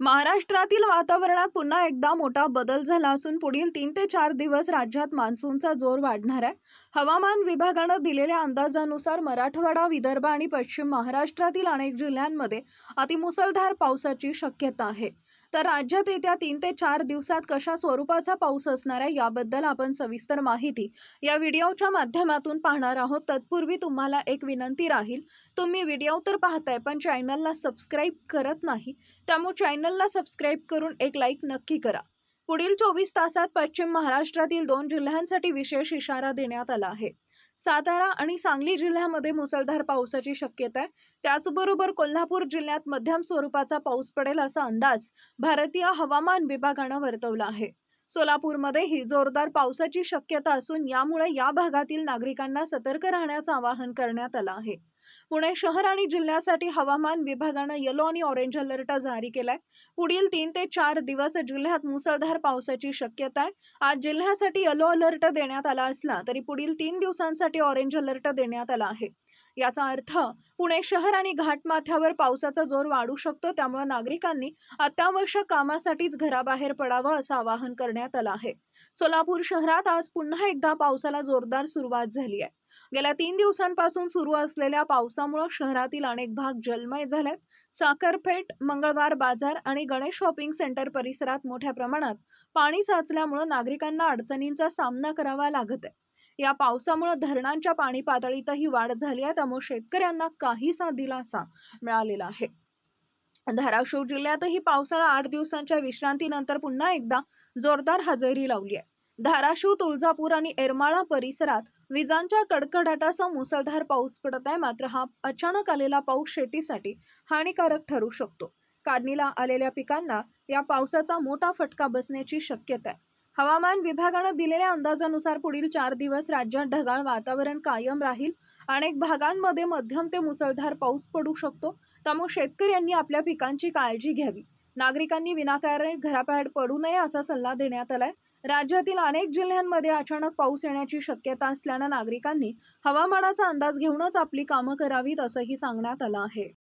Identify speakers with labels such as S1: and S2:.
S1: महाराष्ट्रातील वातावरणात पुन्हा एकदा मोठा बदल झाला असून पुढील तीन ते चार दिवस राज्यात मान्सूनचा जोर वाढणार आहे. हवामान विभागानं दिलेल्या अंदाजानुसार मराठवाडा विदर्भ आणि पश्चिम महाराष्ट्रातील अनेक जिल्ह्यांमध्ये अतिमुसळधार पावसाची शक्यता आहे. तर राज्यात येत्या तीन ते चार दिवसात कशा स्वरूपाचा पाऊस असणार आहे याबद्दल आपण सविस्तर माहिती या व्हिडिओच्या माध्यमातून पाहणार आहोत. तत्पूर्वी तुम्हाला एक विनंती राहील तुम्ही व्हिडिओ तर पाहताय पण चॅनलला सबस्क्राईब करत नाही त्यामुळे चॅनलला सबस्क्राईब करून एक लाईक नक्की करा. पुढील चोवीस तासात पश्चिम महाराष्ट्रातील दोन जिल्ह्यांसाठी विशेष इशारा देण्यात आला आहे. सातारा आणि सांगली जिल्ह्यामध्ये मुसळधार पावसाची शक्यता आहे. त्याचबरोबर कोल्हापूर जिल्ह्यात मध्यम स्वरूपाचा पाऊस पडेल असा अंदाज भारतीय हवामान विभागानं वर्तवला आहे. सोलापूरमध्येही जोरदार पावसाची शक्यता असून यामुळे या भागातील नागरिकांना सतर्क राहण्याचं आवाहन करण्यात आलं आहे. पुणे शहर आणि जिल्ह्यासाठी हवामान विभागानं येलो आणि ऑरेंज अलर्ट जारी केलाय. पुढील तीन ते चार दिवस जिल्ह्यात मुसळधार पावसाची शक्यता आहे. आज जिल्ह्यासाठी येलो अलर्ट देण्यात आला असला तरी पुढील तीन दिवसांसाठी ऑरेंज अलर्ट देण्यात आला आहे. याचा अर्थ पुणे शहर आणि घाटमाथ्यावर पावसाचा जोर वाढू शकतो त्यामुळे नागरिकांनी अत्यावश्यक कामासाठीच घराबाहेर पडावं असं आवाहन करण्यात आलं आहे. सोलापूर शहरात आज पुन्हा एकदा पावसाला जोरदार सुरुवात झाली आहे. गेल्या तीन दिवसांपासून सुरू असलेल्या पावसामुळे शहरातील अनेक भाग जलमय झालेत. साखरपेठ मंगळवार बाजार आणि गणेश शॉपिंग सेंटर परिसरात मोठ्या प्रमाणात पाणी साचल्यामुळे नागरिकांना अडचणींचा सामना करावा लागत आहे. या पावसामुळे धरणांच्या पाणी पातळीतही वाढ झाली आहे. त्यामुळे शेतकऱ्यांना काहीसा दिलासा मिळालेला आहे. धाराशिव जिल्ह्यातही पावसाळा आठ दिवसांच्या विश्रांतीनंतर पुन्हा एकदा जोरदार हजेरी लावली आहे. धाराशिव तुळजापूर आणि एरमाळा परिसरात विजांच्या कडकडाटासह मुसळधार पाऊस पडत आहे. मात्र हा अचानक आलेला पाऊस शेतीसाठी हानिकारक ठरू शकतो. काढणीला आलेल्या पिकांना या पावसाचा मोठा फटका बसण्याची शक्यता आहे. हवामान विभागानं दिलेल्या अंदाजानुसार पुढील चार दिवस राज्यात ढगाळ वातावरण कायम राहील. अनेक भागांमध्ये मध्यम ते मुसळधार पाऊस पडू शकतो. त्यामुळे शेतकऱ्यांनी आपल्या पिकांची काळजी घ्यावी. नागरिकांनी विनाकारण घराबाहेर पडू नये असा सल्ला देण्यात आलाय. राज्यातील अनेक जिल्ह्यांमध्ये अचानक पाऊस येण्याची शक्यता असल्यानं नागरिकांनी हवामानाचा अंदाज घेऊनच आपली कामं करावीत असंही सांगण्यात आलं आहे.